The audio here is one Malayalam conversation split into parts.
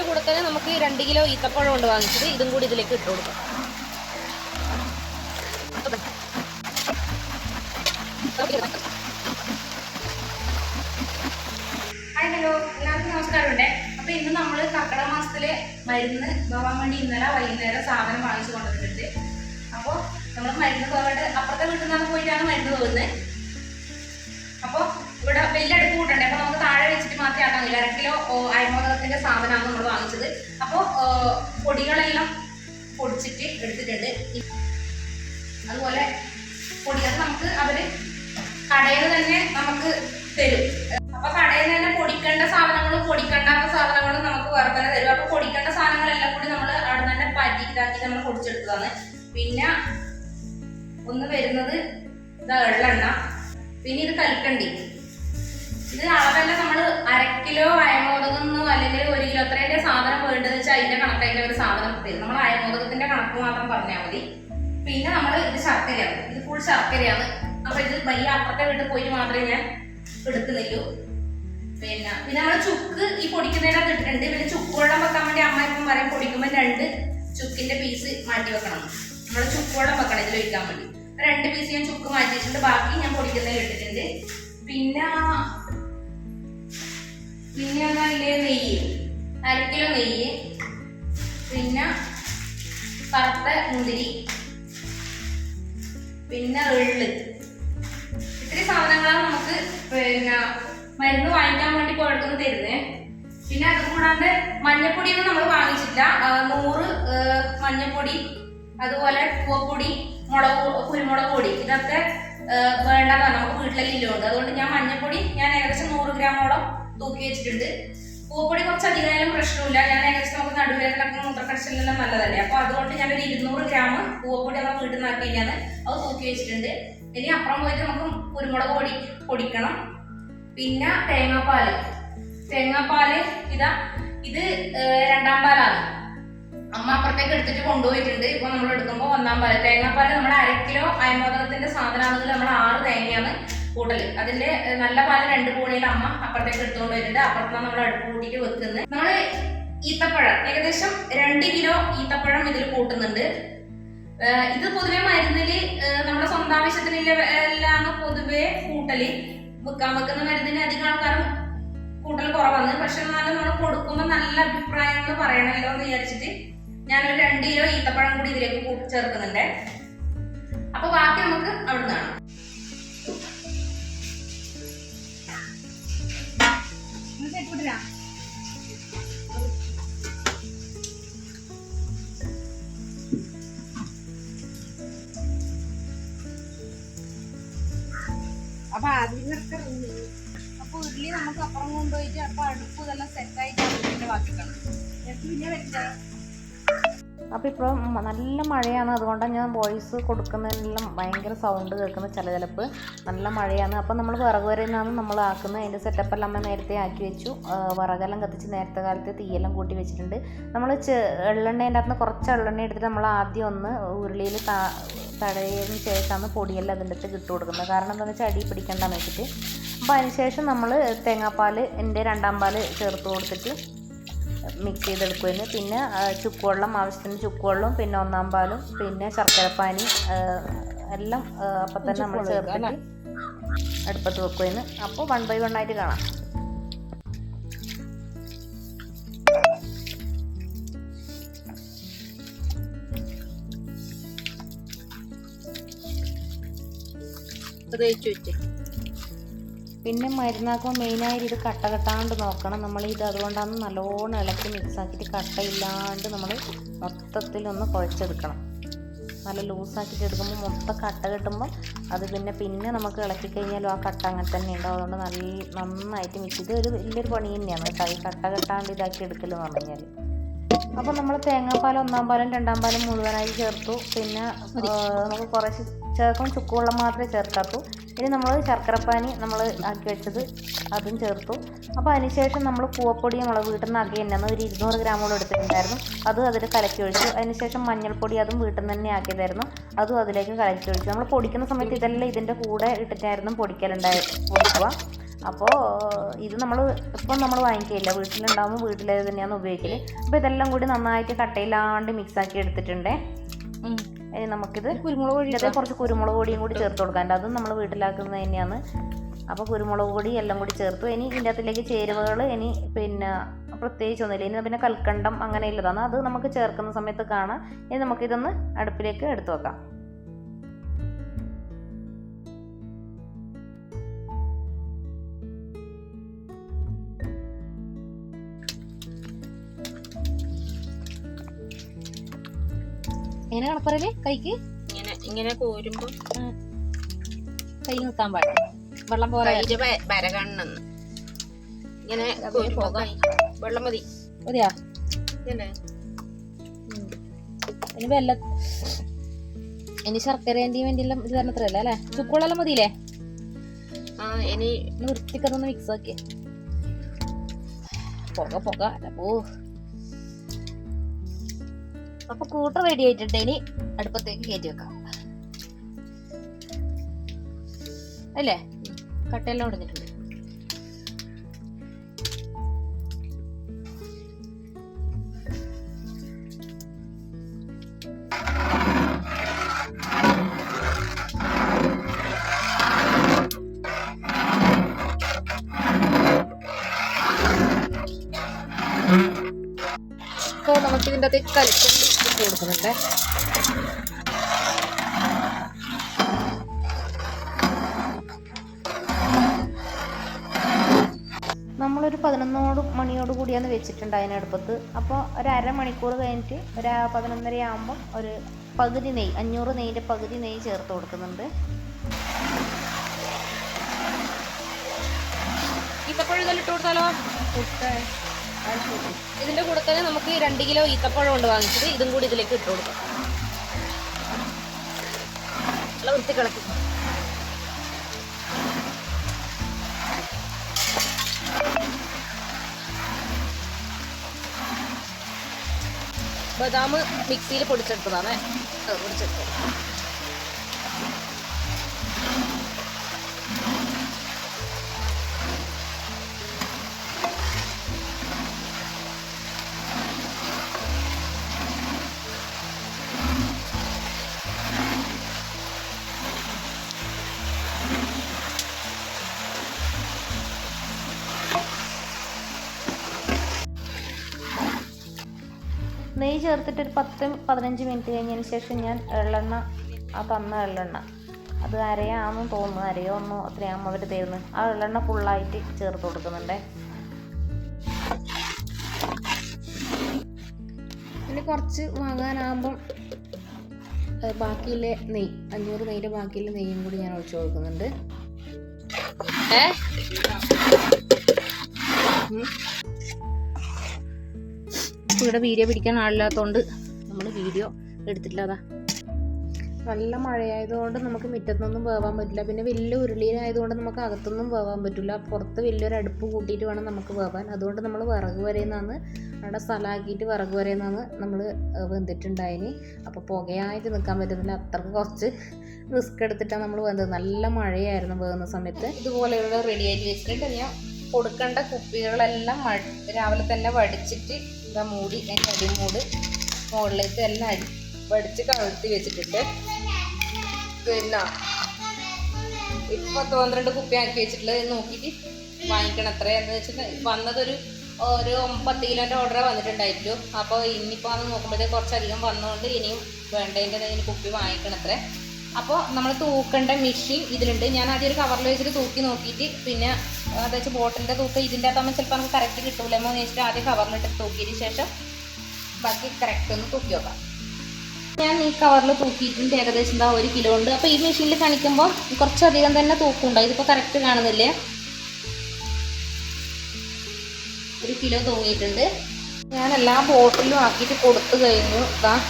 അതിന്റെ കൂടെ തന്നെ നമുക്ക് രണ്ട് കിലോ ഈത്തപ്പഴം കൊണ്ട് വാങ്ങിച്ചത്. ഇതും കൂടി ഇതിലേക്ക് ഇട്ട് കൊടുക്കാം. ഹായ് ഹലോ എല്ലാവർക്കും നമസ്കാരമുണ്ട്. അപ്പൊ ഇന്ന് നമ്മൾ കർക്കിടക മാസത്തിലെ മരുന്ന് പോകാൻ വേണ്ടി ഇന്നലെ വൈകുന്നേരം സാധനം വാങ്ങിച്ചു കൊണ്ടുവന്നിട്ടുണ്ട്. അപ്പോൾ നമ്മൾ മരുന്ന് പോകാണ്ട് അപ്പുറത്തെ വീട്ടിൽ നിന്നാണ് പോയിട്ടാണ് മരുന്ന് പോകുന്നത് അപ്പോൾ ഇവിടെ വലിയ അടുപ്പ് കൂട്ടണ്ടേ? അപ്പോൾ നമുക്ക് മാത്രമേ കഴിയില്ല അര കിലോ അയമോദകത്തിന്റെ സാധനമാണ് നമ്മൾ വാങ്ങിച്ചത്. അപ്പോൾ പൊടികളെല്ലാം പൊടിച്ചിട്ട് എടുത്തിട്ടുണ്ട്. അതുപോലെ പൊടി അത് നമുക്ക് അവർ കടയിൽ തന്നെ നമുക്ക് തരും. അപ്പൊ കടയിൽ തന്നെ പൊടിക്കേണ്ട സാധനങ്ങളും പൊടിക്കേണ്ടാത്ത സാധനങ്ങളും നമുക്ക് വേറെ തന്നെ തരും. അപ്പൊ പൊടിക്കേണ്ട സാധനങ്ങളെല്ലാം കൂടി നമ്മൾ അവിടെ തന്നെ പാറ്റി ഇതാക്കി നമ്മൾ പൊടിച്ചെടുത്തതാണ്. പിന്നെ ഒന്ന് വരുന്നത് ഇതാ എള്ളെണ്ണ പിന്നെ ഇത് കൽക്കണ്ടി. ഇത് അളവല്ല നമ്മൾ അര കിലോ അയമോദകമെന്നോ അല്ലെങ്കിൽ ഒരു കിലോ അത്രേന്റെ സാധനം വേണ്ടത് വെച്ചാൽ അതിന്റെ കണക്കായിട്ട് ഒരു സാധനം തരും. നമ്മൾ അയമോദകത്തിന്റെ കണക്ക് മാത്രം പറഞ്ഞാൽ മതി. പിന്നെ നമ്മൾ ഇത് ശർക്കരയാണ്. ഇത് ഫുൾ ശർക്കരയാണ്. അപ്പൊ ഇത് വലിയ അപ്പുറത്തെ വീട്ടിൽ പോയിട്ട് മാത്രമേ ഞാൻ എടുക്കുന്നുള്ളൂ. പിന്നെ പിന്നെ നമ്മൾ ചുക്ക് ഈ പൊടിക്കുന്നതിനകത്ത് ഇട്ടിട്ടുണ്ട്. പിന്നെ ചുക്ക് വെള്ളം വെക്കാൻ വേണ്ടി അമ്മ ഇപ്പം പറയും പൊടിക്കുമ്പോൾ രണ്ട് ചുക്കിന്റെ പീസ് മാറ്റി വെക്കണം. നമ്മൾ ചുക്ക് വെള്ളം വെക്കണം ഇതിൽ ഒഴിക്കാൻ വേണ്ടി. രണ്ട് പീസ് ഞാൻ ചുക്ക് മാറ്റിയിട്ടുണ്ട്. ബാക്കി ഞാൻ പൊടിക്കുന്നതിൽ ഇട്ടിട്ടുണ്ട്. പിന്നെ പിന്നെ അതിലെ നെയ്യ്. അരക്കിലോ കിലോ നെയ്യ്. പിന്നെ കറുത്ത മുന്തിരി. പിന്നെ എള്ള് ഇത്രയും സാധനങ്ങളാണ് നമുക്ക് പിന്നെ മരുന്ന് വാങ്ങിക്കാൻ വേണ്ടി പോയെടുക്കുന്ന തരുന്നത് പിന്നെ അത് കൂടാണ്ട് മഞ്ഞപ്പൊടിയൊന്നും നമ്മൾ വാങ്ങിച്ചില്ല നൂറ് മഞ്ഞപ്പൊടി അതുപോലെ പൂവപ്പൊടി മുളക് കുരുമുളക് പൊടി. ഇതൊക്കെ വേണ്ടതാണ് നമുക്ക് വീട്ടിലെല്ലാം ഇല്ലുണ്ട്. അതുകൊണ്ട് ഞാൻ മഞ്ഞപ്പൊടി ഞാൻ ഏകദേശം നൂറ് ഗ്രാമോളം തൂക്കി വെച്ചിട്ടുണ്ട്. പൂപ്പൊടി കുറച്ച് അധികമായാലും പ്രശ്നമില്ല. ഞാൻ ഏകദേശം നമുക്ക് നടുവേദനക്കും മൂത്രക്കടച്ചിലെല്ലാം നല്ലതല്ലേ. അപ്പൊ അതുകൊണ്ട് ഞാൻ ഒരു ഇരുന്നൂറ് ഗ്രാം പൂവപ്പൊടി നമ്മൾ വീട്ടിൽ നിന്ന് ആക്കി കഴിഞ്ഞാൽ അത് തൂക്കി വെച്ചിട്ടുണ്ട്. ഇനി അപ്പുറം പോയിട്ട് നമുക്ക് കുരുമുളക് പൊടി പൊടിക്കണം. പിന്നെ തേങ്ങാപ്പാൽ. തേങ്ങാപ്പാൽ ഇതാ ഇത് രണ്ടാം പാലാണ്. അമ്മ അപ്പുറത്തേക്ക് എടുത്തിട്ട് കൊണ്ടുപോയിട്ടുണ്ട്. ഇപ്പൊ നമ്മൾ എടുക്കുമ്പോൾ ഒന്നാം പാൽ. തേങ്ങാപ്പാൽ നമ്മുടെ അര കിലോ അയമോദകത്തിന്റെ സാധനമാണെങ്കിൽ നമ്മൾ ആറ് തേങ്ങയാണ് കൂട്ടൽ. അതിന്റെ നല്ല പാൽ രണ്ട് പൂണിയിൽ അമ്മ അപ്പുറത്തേക്ക് എടുത്തുകൊണ്ട് വരുന്നുണ്ട്. അപ്പുറത്താണ് നമ്മൾ അടുപ്പ് കൂട്ടിയിട്ട് വെക്കുന്നത്. നമ്മൾ ഈത്തപ്പഴം ഏകദേശം രണ്ട് കിലോ ഈത്തപ്പഴം ഇതിൽ കൂട്ടുന്നുണ്ട്. ഇത് പൊതുവെ മരുന്നിൽ നമ്മുടെ സ്വന്തം ആവശ്യത്തിനെല്ലാം പൊതുവെ കൂട്ടൽ. വെക്കാൻ വെക്കുന്ന മരുന്നിന് അധികം ആൾക്കാരും കൂട്ടൽ കുറവാണ്. പക്ഷെ എന്നാലും നമ്മൾ കൊടുക്കുമ്പോൾ നല്ല അഭിപ്രായങ്ങൾ പറയണമല്ലോ എന്ന് വിചാരിച്ചിട്ട് ഞാനൊരു രണ്ട് കിലോ ഈത്തപ്പഴം കൂടി ഇതിലേക്ക് ചേർക്കുന്നുണ്ട്. അപ്പൊ ബാക്കി നമുക്ക് അവിടെ നിന്ന് കാണാം അപ്പൊ ആദ്യം അപ്പൊ ഉരുളി നമുക്ക് അപ്പുറം കൊണ്ടുപോയിട്ട് അപ്പൊ അടുപ്പ് ഇതെല്ലാം സെറ്റായിട്ട് ബാക്കിക്കണം പിന്നെ വെച്ചാൽ അപ്പോൾ ഇപ്പോൾ നല്ല മഴയാണ്. അതുകൊണ്ടാണ് ഞാൻ വോയിസ് കൊടുക്കുന്നതിനെല്ലാം ഭയങ്കര സൗണ്ട് കേൾക്കുന്ന ചില ചിലപ്പോൾ നല്ല മഴയാണ്. അപ്പോൾ നമ്മൾ വിറക് വരെ നിന്നാണ് നമ്മൾ ആക്കുന്നത്. അതിന്റെ സെറ്റപ്പെല്ലാം അമ്മ നേരത്തെ ആക്കി വെച്ചു. വിറകെല്ലാം കത്തിച്ച് നേരത്തെ കാലത്ത് തീയെല്ലാം കൂട്ടി വെച്ചിട്ടുണ്ട്. നമ്മൾ എള്ളെണ്ണേന്റെ അകത്ത് കുറച്ച് എള്ളെണ്ണ എടുത്തിട്ട് നമ്മൾ ആദ്യം ഒന്ന് ഉരുളിയിൽ തടയതിന് ശേഷമാണ് പൊടിയെല്ലാം അതിന്റെ അടുത്ത് ഇട്ട് കൊടുക്കുന്നത്. കാരണം എന്താണെന്ന് വെച്ചാൽ അടി പിടിക്കണ്ടെന്ന് വെച്ചിട്ട്. അപ്പോൾ അതിന് നമ്മൾ തേങ്ങാപ്പാൽ എന്റെ രണ്ടാം പാൽ ചേർത്ത് കൊടുത്തിട്ട് മിക്സ് ചെയ്തെടുക്കുമായിരുന്നു പിന്നെ ചുക്കുവെള്ളം ആവശ്യത്തിന് ചുക്കുവെള്ളം പിന്നെ ഒന്നാം പാലും പിന്നെ ശർക്കരപ്പാനി എല്ലാം അപ്പൊ തന്നെ നമ്മൾ ചേർത്തിട്ട് അടുപ്പത്ത് വെക്കുമായിരുന്നു അപ്പോൾ വൺ ബൈ വൺ ആയിട്ട് കാണാം. തേച്ച് വെച്ച് പിന്നെ മരുന്നാക്കുമ്പോൾ മെയിനായിട്ട് ഇത് കട്ട കട്ടാണ്ട് നോക്കണം. നമ്മൾ ഇത് അതുകൊണ്ടാണ് നല്ലോണം ഇളക്കി മിക്സ് ആക്കിയിട്ട് കട്ടയില്ലാണ്ട് നമ്മൾ മൊത്തത്തിലൊന്ന് കുഴച്ചെടുക്കണം. നല്ല ലൂസാക്കിയിട്ട് എടുക്കുമ്പോൾ മൊത്തം കട്ട കെട്ടുമ്പോൾ അത് പിന്നെ പിന്നെ നമുക്ക് ഇളക്കി കഴിഞ്ഞാലും ആ കട്ട അങ്ങനെ തന്നെ ഉണ്ടാവും. അതുകൊണ്ട് നല്ല നന്നായിട്ട് മിക്സ് ഇത് ഒരു വലിയൊരു പണി തന്നെയാണ് കേട്ടോ. ഈ കട്ട കെട്ടാണ്ട് ഇതാക്കി എടുക്കലെന്ന് പറഞ്ഞു കഴിഞ്ഞാൽ അപ്പോൾ നമ്മൾ തേങ്ങാപ്പാൽ ഒന്നാം പാലും രണ്ടാം പാലും മുഴുവനായി ചേർത്തു. പിന്നെ നമുക്ക് കുറച്ച് ചേർക്കും ചുക്കുവെള്ളം മാത്രമേ ചേർക്കാത്തു. ഇനി നമ്മൾ ശർക്കരപ്പാനി നമ്മൾ ആക്കി വെച്ചത് അതും ചേർത്തു. അപ്പോൾ അതിനുശേഷം നമ്മൾ പൂവപ്പൊടി നമ്മൾ വീട്ടിൽ നിന്ന് ആക്കി തന്നെ. ഒരു ഇരുന്നൂറ് ഗ്രാമോളം എടുത്തിട്ടുണ്ടായിരുന്നു. അതും അതിൽ കലക്കി ഒഴിച്ചു. അതിനുശേഷം മഞ്ഞൾപ്പൊടി അതും വീട്ടിൽ നിന്ന് തന്നെ ആക്കിയതായിരുന്നു. അതും അതിലേക്ക് കലക്കി ഒഴിച്ചു. നമ്മൾ പൊടിക്കുന്ന സമയത്ത് ഇതെല്ലാം ഇതിന്റെ കൂടെ ഇട്ടിട്ടായിരുന്നു പൊടിക്കലുണ്ടായി പൊടിക്കുക. അപ്പോൾ ഇത് നമ്മൾ ഇപ്പം നമ്മൾ വാങ്ങിക്കില്ല വീട്ടിലുണ്ടാകുമ്പോൾ വീട്ടിൽ തന്നെയാണ് ഉപയോഗിക്കൽ അപ്പോൾ ഇതെല്ലാം കൂടി നന്നായിട്ട് കട്ടയില്ലാണ്ട് മിക്സാക്കി എടുത്തിട്ടുണ്ടേ. നമുക്കിത് കുരുമുളക് പൊടി കുറച്ച് കുരുമുളക് പൊടിയും കൂടി ചേർത്ത് കൊടുക്കാണ്ട് അതും നമ്മൾ വീട്ടിലാക്കുന്നത് തന്നെയാണ്. അപ്പോൾ കുരുമുളക് പൊടി എല്ലാം കൂടി ചേർത്തു ഇനി ഇതിന്റെ അകത്തിലേക്ക് ചേരുവകൾ ഇനി പിന്നെ പ്രത്യേകിച്ച് ഒന്നുമില്ല. ഇനി പിന്നെ കൽക്കണ്ടം അങ്ങനെയുള്ളതാണ് അത് നമുക്ക് ചേർക്കുന്ന സമയത്ത് കാണാം. ഇനി നമുക്കിതൊന്ന് അടുപ്പിലേക്ക് എടുത്തു വെക്കാം. എങ്ങനെ കണപ്പറയിൽ? കൈക്ക്? ഇങ്ങനെ ഇങ്ങനെ കോരുമ്പോ കൈ നിൽക്കാൻ പാടില്ല. വെള്ളം പോലെ വര വരകണ്ണെന്ന് ഇങ്ങനെ വെള്ളം മതി. മതിയാ? ഇനി വെല്ല ഇനി ശർക്കരേന്റെയും വേണ്ടി എല്ലാം ഇത് തരണത്രല്ല അല്ലേ? ചുക്കുവെള്ളം മതിയില്ലേ? ആ ഇനി വൃത്തിക്കൊന്ന് മിക്സ് ആക്കി പുക പുക. ഓ. അപ്പൊ കൂട്ടർ റെഡി ആയിട്ടുണ്ട്. ഇനി അടുപ്പത്തേക്ക് കയറ്റി വെക്കാം. അല്ലേ? കട്ടയെല്ലാം ഉടഞ്ഞിട്ടുണ്ട്. നമുക്ക് ഇതിന്റെ അകത്തേക്ക് കലിക്കണ്ടി ഇട്ട് കൊടുക്കുന്നുണ്ട്. നമ്മളൊരു പതിനൊന്നോട് മണിയോട് കൂടിയാണ് വെച്ചിട്ടുണ്ട് അതിനടുപ്പത്ത്. അപ്പോൾ ഒരു അരമണിക്കൂർ കഴിഞ്ഞിട്ട് ഒരു പതിനൊന്നര ആകുമ്പോൾ ഒരു പകുതി നെയ്യ് അഞ്ഞൂറ് നെയ്യിന്റെ പകുതി നെയ്യ് ചേർത്ത് കൊടുക്കുന്നുണ്ട്. ഇപ്പോഴും ഇതെല്ലാം ഇട്ട് കൊടുത്താലോ ഇതിന്റെ കൂടെ തന്നെ നമുക്ക് രണ്ട് കിലോ ഈത്തപ്പഴം ഉണ്ട് വാങ്ങിച്ചത്. ഇതും കൂടി ഇതിലേക്ക് ഇട്ട് കൊടുക്കാം. നല്ല ബദാം മിക്സിയിൽ പൊടിച്ചെടുത്തതാണ്. പൊടിച്ചെടുത്തത്. നെയ്യ് ചേർത്തിട്ട് ഒരു പത്ത് പതിനഞ്ച് മിനിറ്റ് കഴിഞ്ഞതിന് ശേഷം ഞാൻ എള്ളെണ്ണ ആ തന്ന എള്ളെണ്ണ. അത് അരയാണെന്ന് തോന്നുന്നു അരയോ ഒന്നോ അത്രയാകുമ്പോൾ അവർ തരുന്നു. ആ എള്ളെണ്ണ ഫുള്ളായിട്ട് ചേർത്ത് കൊടുക്കുന്നുണ്ടേ. പിന്നെ കുറച്ച് വാങ്ങാനാകുമ്പം ബാക്കിയിലെ നെയ്യ് അഞ്ഞൂറ് നെയ്യുടെ ബാക്കിയിലെ നെയ്യും കൂടി ഞാൻ ഒഴിച്ചു കൊടുക്കുന്നുണ്ട്. ഏ? ഇവിടെ വീഡിയോ പിടിക്കാൻ ആളില്ലാത്തതുകൊണ്ട് നമ്മൾ വീഡിയോ എടുത്തിട്ടില്ലാതാ. നല്ല മഴയായതുകൊണ്ട് നമുക്ക് മുറ്റത്തൊന്നും വേവാൻ പറ്റില്ല. പിന്നെ വലിയ ഉരുളിയിലായതുകൊണ്ട് നമുക്ക് അകത്തൊന്നും വേവാൻ പറ്റില്ല. പുറത്ത് വലിയൊരു അടുപ്പ് കൂട്ടിയിട്ട് വേണം നമുക്ക് വേവാൻ അതുകൊണ്ട് നമ്മൾ വിറക് വരയുന്നതാണ് അവിടെ സ്ഥലമാക്കിയിട്ട് വിറക് വരയുന്നതാണ് നമ്മൾ വെന്തിട്ടുണ്ടായിന്. അപ്പോൾ പുകയായിട്ട് നിൽക്കാൻ പറ്റുന്നില്ല. അത്രയ്ക്ക് കുറച്ച് റിസ്ക് എടുത്തിട്ടാണ് നമ്മൾ വെന്തത് നല്ല മഴയായിരുന്നു വേകുന്ന സമയത്ത്. ഇതുപോലെയുള്ള റെഡി ആയിട്ട് വെച്ചിട്ട് ഞാൻ കൊടുക്കേണ്ട കുപ്പികളെല്ലാം രാവിലെ തന്നെ വടിച്ചിട്ട് ഇതാ മൂടി അതിന്റെ അടിമൂട് മുകളിലേക്ക് എല്ലാം അടി വടിച്ച് കഴുത്തി വെച്ചിട്ടുണ്ട്. പിന്നെ ഇപ്പൊ പന്ത്രണ്ട് കുപ്പി ആക്കി വെച്ചിട്ടുള്ളത് നോക്കിയിട്ട് വാങ്ങിക്കണം എത്രയാണെന്ന് വെച്ചിട്ട് വന്നതൊരു ഒരു പത്ത് കിലോന്റെ ഓർഡർ വന്നിട്ടുണ്ടായിട്ടുള്ളൂ അപ്പോൾ ഇനിയിപ്പോൾ അത് നോക്കുമ്പോഴത്തേക്ക് കുറച്ചധികം വന്നതുകൊണ്ട് ഇനിയും വേണ്ടതിന്റെ ഇതിന് കുപ്പി വാങ്ങിക്കണം അത്രേ. അപ്പോൾ നമ്മൾ തൂക്കേണ്ട മെഷീൻ ഇതിലുണ്ട്. ഞാൻ ആദ്യം ഒരു കവറിൽ വെച്ചിട്ട് തൂക്കി നോക്കിയിട്ട് പിന്നെ അതായത് ബോട്ടിലിന്റെ തൂക്കം ഇതിന്റെ അകത്താകുമ്പോൾ ചിലപ്പോൾ നമുക്ക് കറക്റ്റ് കിട്ടൂലെന്ന് വെച്ചിട്ട് ആദ്യം കവറിലിട്ട് തൂക്കിയതിന് ശേഷം ബാക്കി കറക്റ്റ് ഒന്ന് തൂക്കി നോക്കാം. ഞാൻ ഈ കവറിൽ തൂക്കിയിട്ടുണ്ട് ഏകദേശം എന്താ ഒരു കിലോ ഉണ്ട് അപ്പോൾ ഈ മെഷീനിൽ കാണിക്കുമ്പോൾ കുറച്ചധികം തന്നെ തൂക്കുണ്ട്? ഇതിപ്പോൾ കറക്റ്റ് കാണുന്നില്ലേ? ഒരു കിലോ തൂങ്ങിയിട്ടുണ്ട്. ഞാൻ എല്ലാ ബോട്ടിലും ആക്കിയിട്ട് കൊടുത്തു കഴിഞ്ഞു. ഇതാ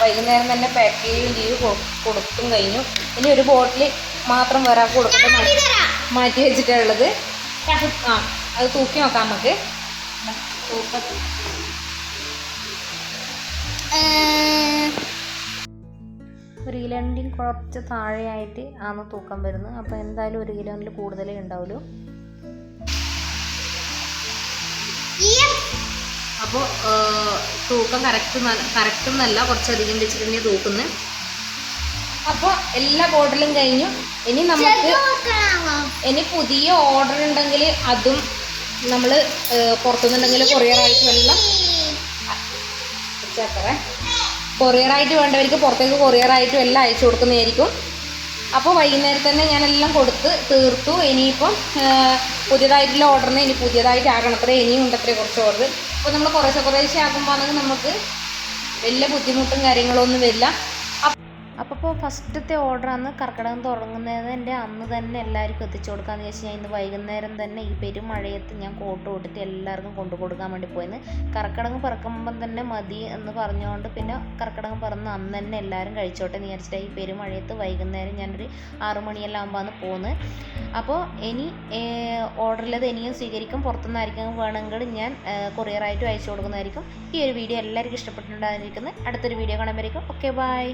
വൈകുന്നേരം തന്നെ പാക്ക് ചെയ്യുകയും ചെയ്തു. കൊടുത്തും കഴിഞ്ഞു. ഇനി ഒരു ബോട്ടിൽ മാത്രം വരാൻ കൊടുത്തിട്ട് മാറ്റി- മാറ്റി വെച്ചിട്ടുള്ളത് ആ അത് തൂക്കി നോക്കാം നമുക്ക്. ഒരു കിലോണ്ടിൽ കുറച്ച് താഴെയായിട്ട് ആണ് തൂക്കം വരുന്നത്. അപ്പൊ എന്തായാലും ഒരു കിലോണ്ടിൽ കൂടുതലേ ഉണ്ടാവുള്ളൂ. അപ്പോൾ തൂക്കം കറക്റ്റ് കറക്റ്റ് എന്നല്ല കുറച്ചധികം വെച്ചിട്ട് തന്നെ തൂക്കുന്നത് അപ്പോൾ എല്ലാ ബോർഡറിലും കഴിഞ്ഞു. ഇനി നമുക്ക് ഇനി പുതിയ ഓർഡർ ഉണ്ടെങ്കിൽ അതും നമ്മൾ പുറത്തുനിന്നുണ്ടെങ്കിൽ കൊറിയറായിട്ട് എല്ലാം കൊറിയർ ആയിട്ട് വേണ്ടവർക്ക് പുറത്തേക്ക് കൊറിയറായിട്ടും എല്ലാം അയച്ചു കൊടുക്കുന്നതായിരിക്കും. അപ്പോൾ വൈകുന്നേരം തന്നെ ഞാനെല്ലാം കൊടുത്ത് തീർത്തു. ഇനിയിപ്പം പുതിയതായിട്ടുള്ള ഓർഡറിന് ഇനി പുതിയതായിട്ട് ആകണത്രേ ഇനിയും ഉണ്ടത്രേ കുറച്ച് ഓർഡർ അപ്പോൾ നമ്മൾ കുറേശ്ശെ കുറേശ്ശെ ആകുമ്പോൾ നമുക്ക് വലിയ ബുദ്ധിമുട്ടും കാര്യങ്ങളൊന്നും വരില്ല അപ്പോൾ ഫസ്റ്റത്തെ ഓർഡറാണ് കർക്കിടകം തുടങ്ങുന്നതിന്റെ അന്ന് തന്നെ എല്ലാവർക്കും എത്തിച്ചു കൊടുക്കാമെന്ന് വെച്ച് ഞാൻ ഇന്ന് വൈകുന്നേരം തന്നെ ഈ പെരുമഴയത്ത് ഞാൻ കോട്ട് കൊടുത്തിട്ട് എല്ലാവർക്കും കൊണ്ടു കൊടുക്കാൻ വേണ്ടി പോയിന്ന്. കർക്കിടകം പിറക്കുമ്പം തന്നെ മതി എന്ന് പറഞ്ഞുകൊണ്ട് പിന്നെ കർക്കിടകം പറന്ന് അന്ന് തന്നെ എല്ലാവരും കഴിച്ചോട്ടെ എന്ന് വിചാരിച്ചിട്ട് ഈ പെരുമഴയത്ത് വൈകുന്നേരം ഞാനൊരു ആറുമണിയെല്ലാം ആകുമ്പോഴാണ് പോകുന്നത് അപ്പോൾ ഇനി ഓർഡറിലത് ഇനിയും സ്വീകരിക്കും. പുറത്തുനിന്നായിരിക്കും വേണമെങ്കിൽ ഞാൻ കൊറിയറായിട്ടും അയച്ചു കൊടുക്കുന്നതായിരിക്കും. ഈ ഒരു വീഡിയോ എല്ലാവർക്കും ഇഷ്ടപ്പെട്ടിട്ടുണ്ടായിരിക്കുന്നത്. അടുത്തൊരു വീഡിയോ കാണാൻ കാണുമ്പോഴേക്കും. Okay bye.